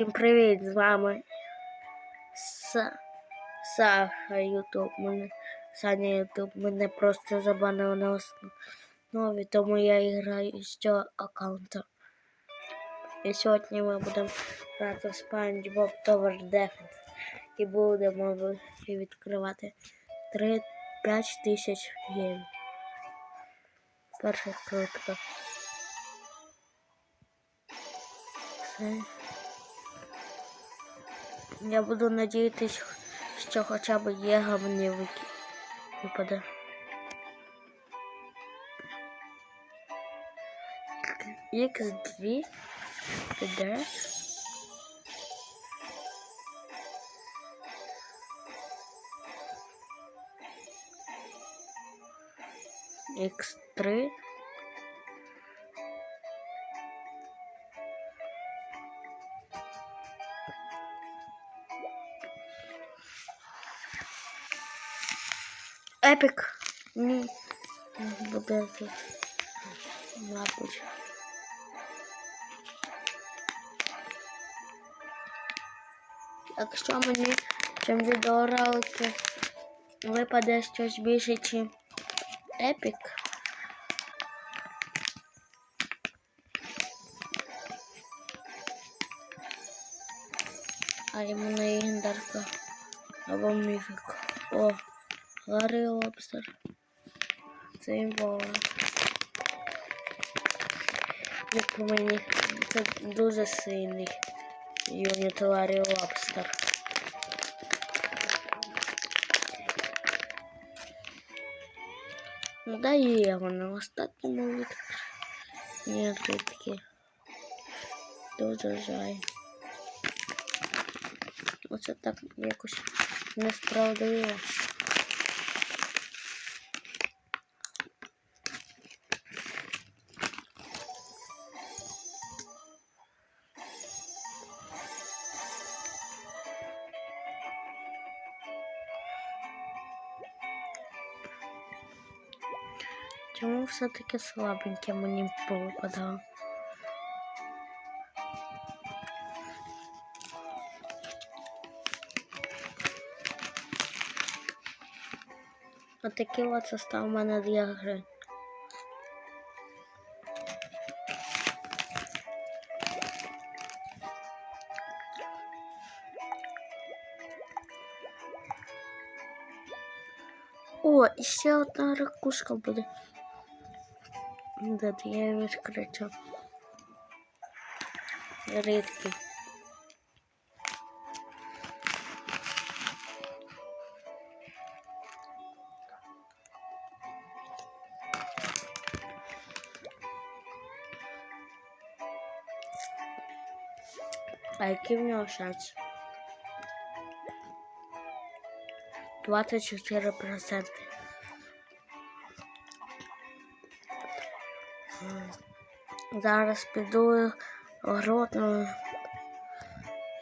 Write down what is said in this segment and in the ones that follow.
Всім привіт! З вами Са... Саха Ютуб. Мене Саня Ютуб. Мене просто забанили на основі, тому я граю з цього аккаунту. І сьогодні ми будемо грати в SpongeBob Tower Defense. І будемо відкривати 3 5 тисяч євро. Перша крутка. Все. Я буду надіятись, що хоча б є гавні вики- випаде. Х2 піде. Х3. Епік. Ні. Буде тут. Мабуть. Якщо мені чим відеоролики випаде щось більше, ніж епік. А йому легендарка або міфік. О, Гаррі Лобстер. Це імбова. Як по мені, це дуже сильний юніт Ларі Лобстер. Ну да і його на остатньому від Ні, таки. Дуже жаль. Оце так якось несправедливо. Чому все-таки слабеньке мені повипадало? Отакий от состав у мене для гри. О, і ще одна ракушка буде. Де я її відкричу. Рідкий. А який в нього шанс? 24%. М, Зараз піду гротну,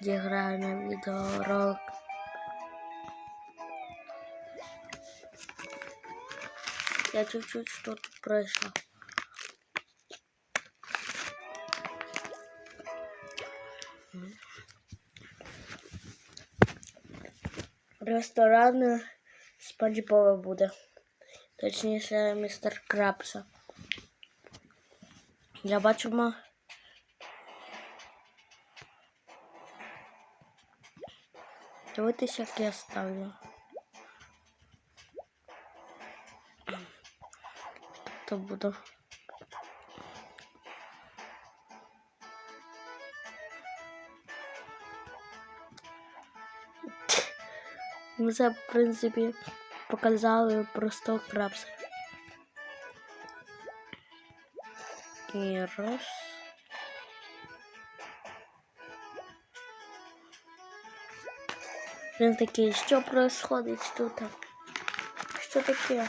зіграю на відеоролик. Я чуть-чуть что-то пройшла. Ресторан Боба буде. Точніше, містер Крабса. Я бачу ма. Дивитися, як я ставлю. То буду. Ну, це, в принципі, показали просто крабса. І раз. Він такий, що происходить тут? Що таке?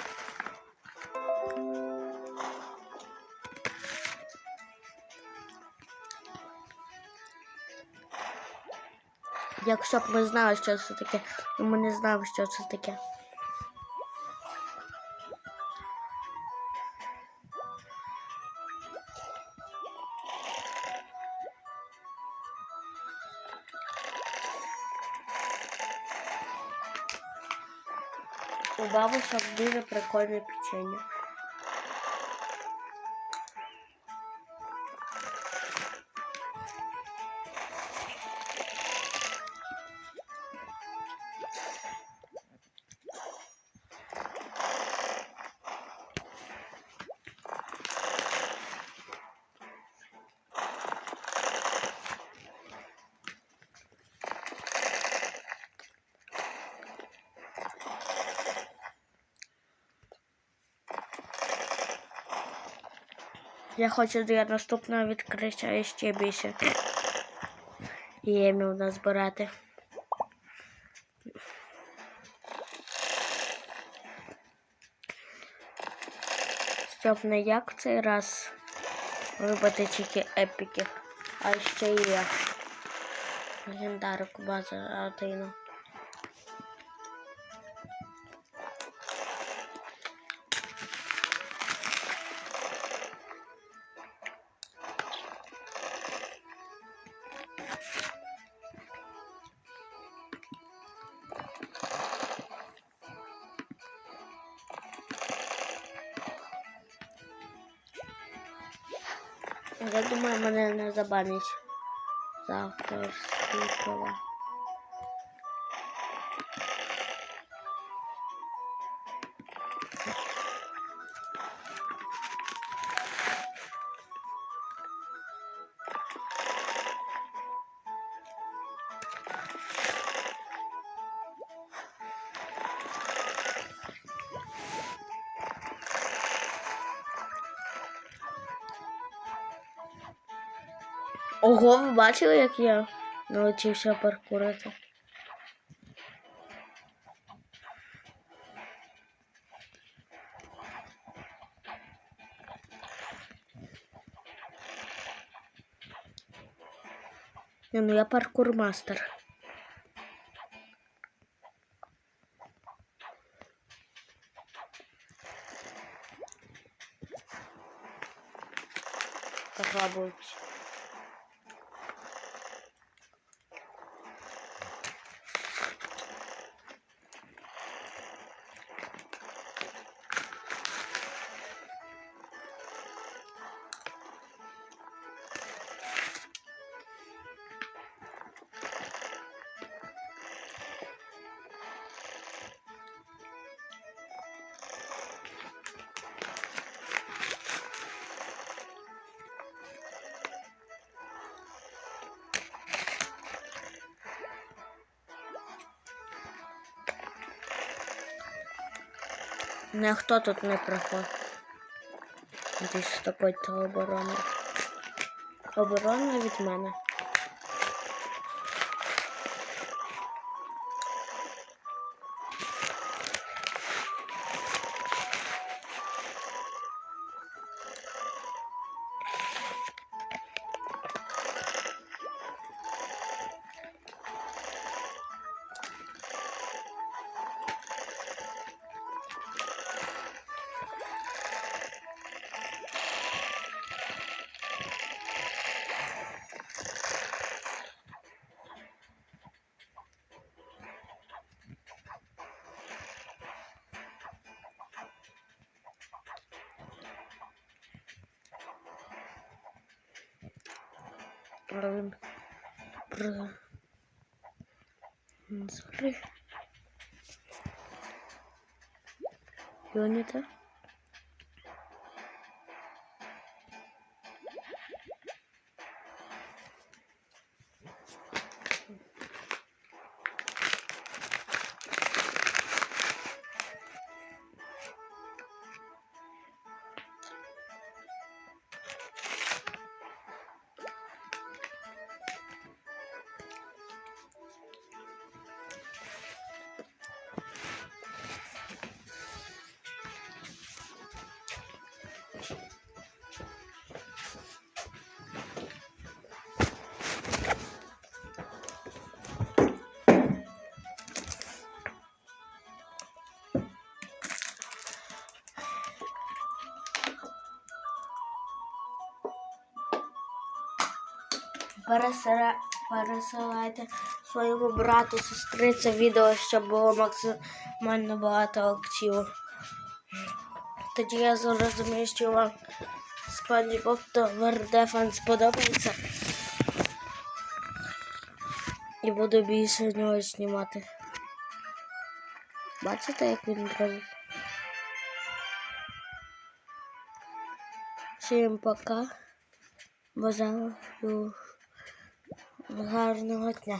Якщо б ми знали, що це таке, ми не знаємо, що це таке. У бабушок дуже прикольне печення. Я хочу для наступного відкриття ще більше ємів назбирати. Щоб не як цей раз вибити тільки епіки, а ще є легендарику база один. Я думаю, мене не забанять за Ого, ви бачили, як я навчився паркурити? Не, ну я паркур мастер. Попробуйте. Ніхто тут не проходить. Десь з такою-то оборони. Оборона від мене. Правильно. Про... Згори. Юніта. Пересера... пересилайте своєму брату, сестриці відео, щоб було максимально багато активу. Тоді я зрозумію, що вам Спанч Боб та Вердефан сподобається. І буду більше нього знімати. Бачите, як він робить? Всім пока. Бажаю гарного дня.